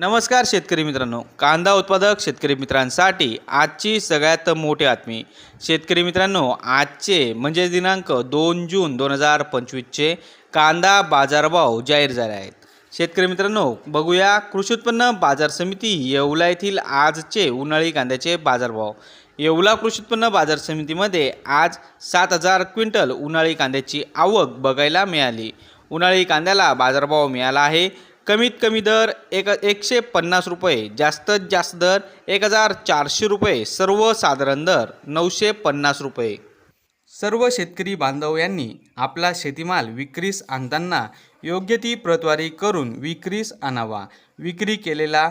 नमस्कार शेतकरी मित्रांनो. कांदा उत्पादक शेतकरी मित्रांसाठी आजची सगळ्यात मोठी बातमी. शेतकरी मित्रांनो आजचे म्हणजे दिनांक दोन जून दोन हजार पंचवीसचे कांदा बाजारभाव जाहीर झाले आहेत. शेतकरी मित्रांनो बघूया कृषी उत्पन्न बाजार समिती येवला येथील आजचे उन्हाळी कांद्याचे बाजारभाव. येवला कृषी उत्पन्न बाजार समितीमध्ये आज सात हजार क्विंटल उन्हाळी कांद्याची आवक बघायला मिळाली. उन्हाळी कांद्याला बाजारभाव मिळाला आहे. कमीत कमी दर एक एकशे पन्नास रुपये जास्तीत जास्त दर एक हजार चारशे रुपये सर्वसाधारण दर नऊशे पन्नास रुपये. सर्व शेतकरी बांधव यांनी आपला शेतीमाल विक्रीस आणताना योग्य ती प्रतवारी करून विक्रीस आणावा. विक्री केलेला